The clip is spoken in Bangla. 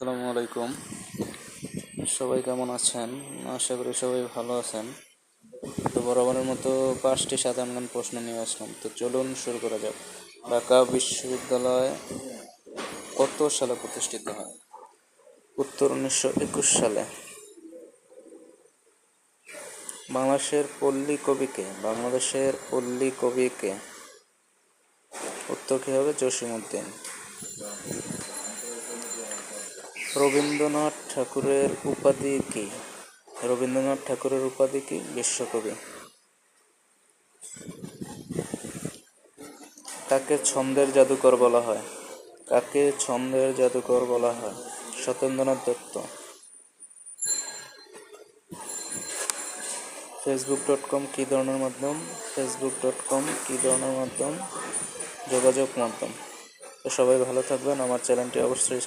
আসসালামু আলাইকুম। সবাই কেমন আছেন? আশা করি সবাই ভালো আছেন। তো বরাবরের মতো পাঁচটি সাধারণ জ্ঞান প্রশ্ন নিয়ে আসলাম। তো চলুন শুরু করা যাক। ঢাকা বিশ্ববিদ্যালয় কত সালে প্রতিষ্ঠিত হয়? উত্তর উনিশশো একুশ সালে। বাংলাদেশের পল্লী কবিকে বাংলাদেশের পল্লী কবিকে উত্তর কী হবে? জসিমউদ্দিন। রবীন্দ্রনাথ ঠাকুরের উপাধি কি? রবীন্দ্রনাথ ঠাকুরের উপাধি কি? বিশ্বকবি। কাকে ছন্দের জাদুকর বলা হয়? কাকে ছন্দের জাদুকর বলা হয়? Satyendranath Dutta. Facebook dot com কী ধরনের মাধ্যম? ফেসবুক ডট কম কী ধরনের মাধ্যম? যোগাযোগ মাধ্যম। তো সবাই ভালো থাকবেন। আমার চ্যানেলটি অবশ্যই